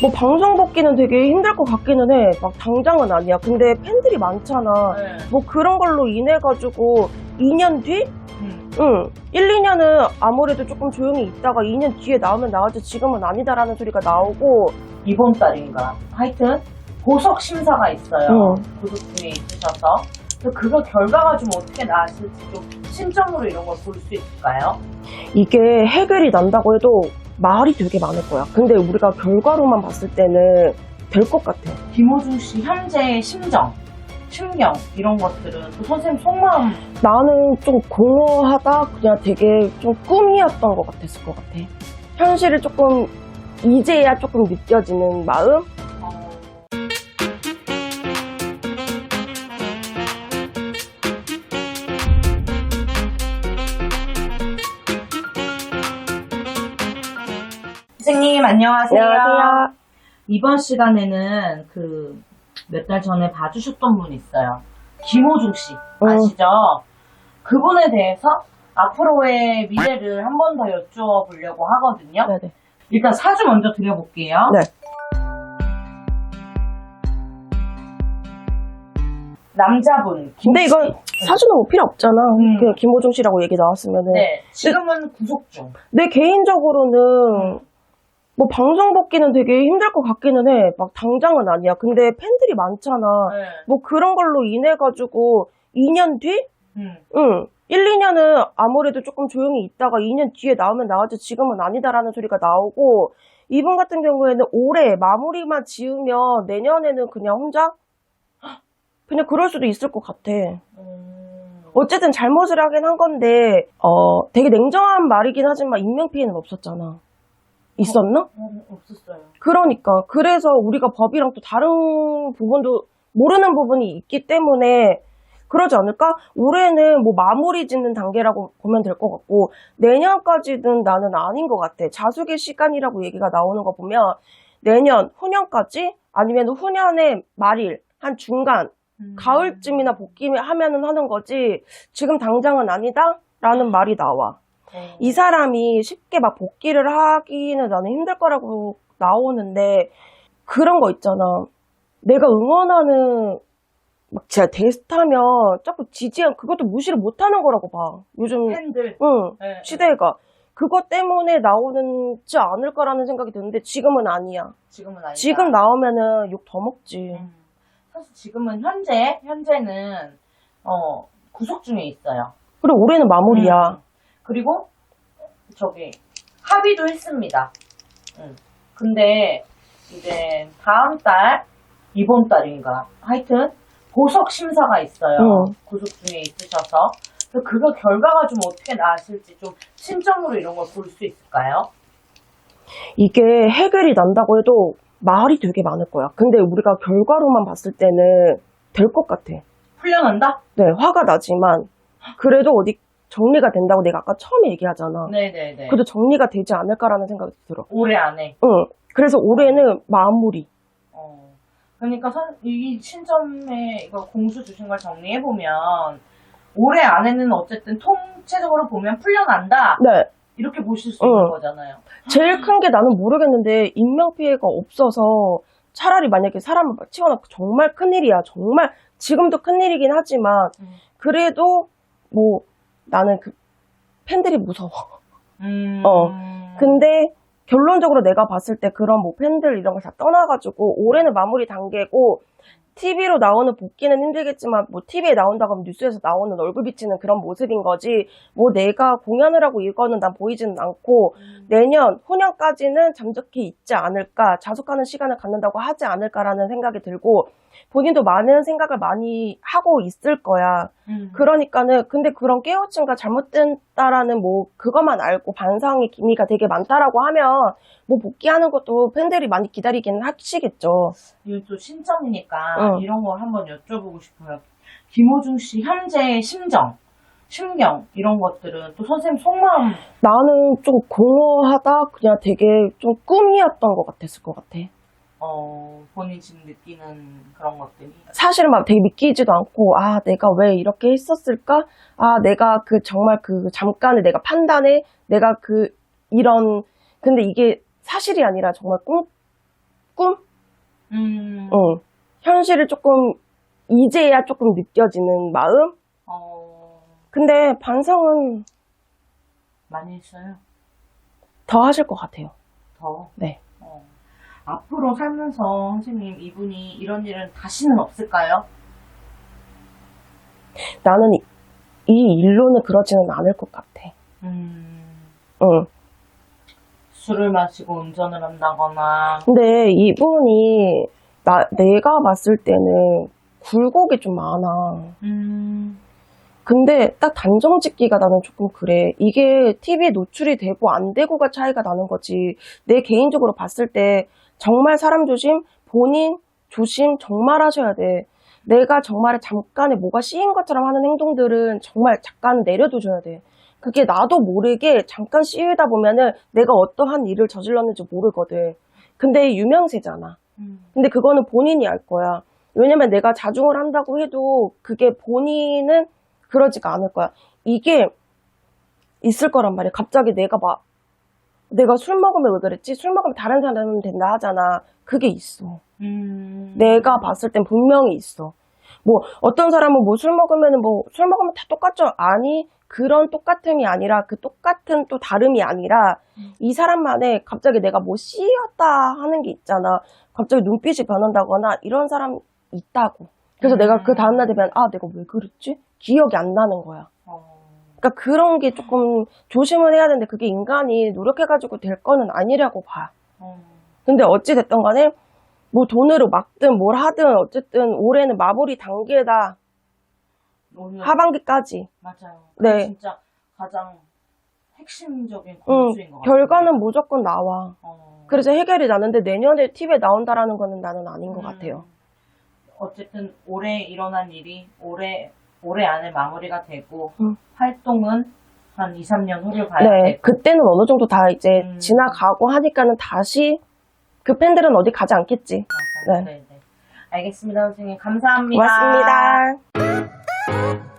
뭐 방송 복귀는 되게 힘들 것 같기는 해. 막 당장은 아니야. 근데 팬들이 많잖아. 네. 뭐 그런 걸로 인해 가지고 2년 뒤? 음. 응. 1, 2년은 아무래도 조금 조용히 있다가 2년 뒤에 나오면 나오지 지금은 아니다라는 소리가 나오고 이번 달인가. 하여튼 보석 심사가 있어요. 응. 구속 중에 있으셔서. 그래서 그거 결과가 좀 어떻게 나왔을지 좀 심정으로 이런 걸 볼 수 있을까요? 이게 해결이 난다고 해도 말이 되게 많을 거야. 근데 우리가 결과로만 봤을 때는 될 것 같아. 김호중 씨 현재의 심정, 심경 이런 것들은 또 선생님 속마음 나는 좀 공허하다? 그냥 되게 좀 꿈이었던 것 같았을 것 같아. 현실을 조금 이제야 조금 느껴지는 마음? 선생님 안녕하세요. 안녕하세요. 이번 시간에는 그 몇 달 전에 봐주셨던 분 있어요. 김호중 씨 아시죠? 그분에 대해서 앞으로의 미래를 한 번 더 여쭤보려고 하거든요. 네네. 일단 사주 먼저 드려볼게요. 네. 남자분. 김 근데 씨. 이건 사주는 뭐 필요 없잖아. 음. 그냥 김호중 씨라고 얘기 나왔으면은. 네. 지금은 구속 중. 내 개인적으로는 뭐 방송 복귀는 되게 힘들 것 같기는 해. 막 당장은 아니야. 근데 팬들이 많잖아. 네. 뭐 그런 걸로 인해 가지고 2년 뒤? 음. 응. 1, 2년은 아무래도 조금 조용히 있다가 2년 뒤에 나오면 나오지 지금은 아니다라는 소리가 나오고 이분 같은 경우에는 올해 마무리만 지으면 내년에는 그냥 혼자 그냥 그럴 수도 있을 것 같아. 음. 어쨌든 잘못을 하긴 한 건데 어 되게 냉정한 말이긴 하지만 인명 피해는 없었잖아. 있었나? 음, 없었어요. 그러니까 그래서 우리가 법이랑 또 다른 부분도 모르는 부분이 있기 때문에 그러지 않을까? 올해는 뭐 마무리 짓는 단계라고 보면 될 것 같고 내년까지는 나는 아닌 것 같아. 자숙의 시간이라고 얘기가 나오는 거 보면 내년 후년까지 아니면 후년의 말일 한 중간 음. 가을쯤이나 복귀하면은 하는 거지 지금 당장은 아니다라는 말이 나와. 어. 이 사람이 쉽게 막 복귀를 하기는 나는 힘들 거라고 나오는데 그런 거 있잖아. 내가 응원하는 막 진짜 데스타면 자꾸 지지한 그것도 무시를 못 하는 거라고 봐. 요즘 팬들. 응 네. 시대가 그것 때문에 나오는지 않을까라는 생각이 드는데 지금은 아니야. 지금은 아니다. 지금 나오면은 욕 더 먹지. 음. 사실 지금은 현재 현재는 어 구속 중에 있어요. 그리고 올해는 마무리야. 음. 그리고 저기 합의도 했습니다. 음. 근데 이제 다음 달 이번 달인가 하여튼 보석 심사가 있어요. 응. 구속 중에 있으셔서 그거 결과가 좀 어떻게 나왔을지 좀 심정으로 이런 걸 볼 수 있을까요? 이게 해결이 난다고 해도 말이 되게 많을 거야. 근데 우리가 결과로만 봤을 때는 될 것 같아. 풀려난다? 네, 화가 나지만 그래도 어디 정리가 된다고 내가 아까 처음에 얘기하잖아. 네네네. 그래도 정리가 되지 않을까라는 생각이 들어. 올해 안에. 응. 그래서 올해는 마무리. 어. 그러니까 선, 이 신점에 이거 공수 주신 걸 정리해 보면 올해 안에는 어쨌든 통체적으로 보면 풀려난다 네. 이렇게 보실 수 어. 있는 거잖아요. 제일 큰 게 나는 모르겠는데 인명 피해가 없어서 차라리 만약에 사람을 막 치워놓고 정말 큰일이야. 정말 지금도 큰일이긴 하지만 음. 그래도 뭐 나는 그 팬들이 무서워. 음. 어. 근데 결론적으로 내가 봤을 때 그런 뭐 팬들 이런 걸 다 떠나가지고 올해는 마무리 단계고 TV로 나오는 복귀는 힘들겠지만 뭐 TV에 나온다고 하면 뉴스에서 나오는 얼굴 비치는 그런 모습인 거지 뭐 내가 공연을 하고 이거는 난 보이지는 않고 음. 내년 후년까지는 잠적해 있지 않을까 자숙하는 시간을 갖는다고 하지 않을까라는 생각이 들고 본인도 많은 생각을 많이 하고 있을 거야 음. 그러니까는 근데 그런 깨우침과 잘못된다라는 뭐 그것만 알고 반성의 기미가 되게 많다라고 하면 뭐 복귀하는 것도 팬들이 많이 기다리기는 하시겠죠. 이건 또 신점이니까 어. 이런 걸 한번 여쭤보고 싶어요. 김호중 씨 현재의 심정, 심경 이런 것들은 또 선생님 속마음 나는 좀 공허하다 그냥 되게 좀 꿈이었던 것 같았을 것 같아. 어, 본인 지금 느끼는 그런 것들이 사실은 막 되게 믿기지도 않고 아 내가 왜 이렇게 했었을까? 아 내가 그 정말 그 잠깐의 내가 판단에 내가 그 이런 근데 이게 사실이 아니라 정말 꿈 어, 현실을 조금 이제야 조금 느껴지는 마음? 어, 근데 반성은 많이 했어요. 더 하실 것 같아요. 더. 네. 어. 앞으로 살면서 선생님 이분이 이런 일은 다시는 없을까요? 나는 이, 이 일로는 그러지는 않을 것 같아. 음, 응. 술을 마시고 운전을 한다거나, 근데 이분이 나 내가 봤을 때는 굴곡이 좀 많아. 음, 근데 딱 단정 짓기가 나는 조금 그래. 이게 TV에 노출이 되고 안 되고가 차이가 나는 거지. 내 개인적으로 봤을 때 정말 사람 조심, 본인 조심 정말 하셔야 돼. 내가 정말 잠깐에 뭐가 씌인 것처럼 하는 행동들은 정말 잠깐 내려두셔야 돼. 그게 나도 모르게 잠깐 씌우다 보면은 내가 어떠한 일을 저질렀는지 모르거든. 근데 유명세잖아. 음, 근데 그거는 본인이 알 거야. 왜냐면 내가 자중을 한다고 해도 그게 본인은 그러지가 않을 거야. 이게 있을 거란 말이야. 갑자기 내가 막, 내가 술 먹으면 왜 그랬지? 술 먹으면 다른 사람은 된다 하잖아. 그게 있어. 음. 내가 봤을 땐 분명히 있어. 뭐, 어떤 사람은 뭐 술 먹으면 뭐, 술 먹으면 다 똑같죠? 아니, 그런 똑같음이 아니라 그 똑같은 또 다름이 아니라 음. 이 사람만의 갑자기 내가 뭐 씌었다 하는 게 있잖아. 갑자기 눈빛이 변한다거나 이런 사람 있다고. 그래서 음. 내가 그 다음날 되면 아, 내가 왜 그랬지? 기억이 안 나는 거야. 어, 그러니까 그런 게 조금 조심을 해야 되는데 그게 인간이 노력해가지고 될 거는 아니라고 봐. 어, 근데 어찌 됐던 간에 뭐 돈으로 막든 뭘 하든 어쨌든 올해는 마무리 단계다. 오늘 하반기까지. 맞아요. 네. 진짜 가장 핵심적인 응, 공수인 것 같아요. 결과는 무조건 나와. 어. 그래서 해결이 나는데 내년에 TV에 나온다라는 거는 나는 아닌 것 음, 같아요. 어쨌든 올해 일어난 일이 올해 올해 안에 마무리가 되고 음. 활동은 한 2, 3년 후를 봐야 네, 되고 그때는 어느 정도 다 이제 음. 지나가고 하니까는 다시 그 팬들은 어디 가지 않겠지. 맞아요. 네. 네. 네. 알겠습니다, 선생님. 감사합니다. 고맙습니다.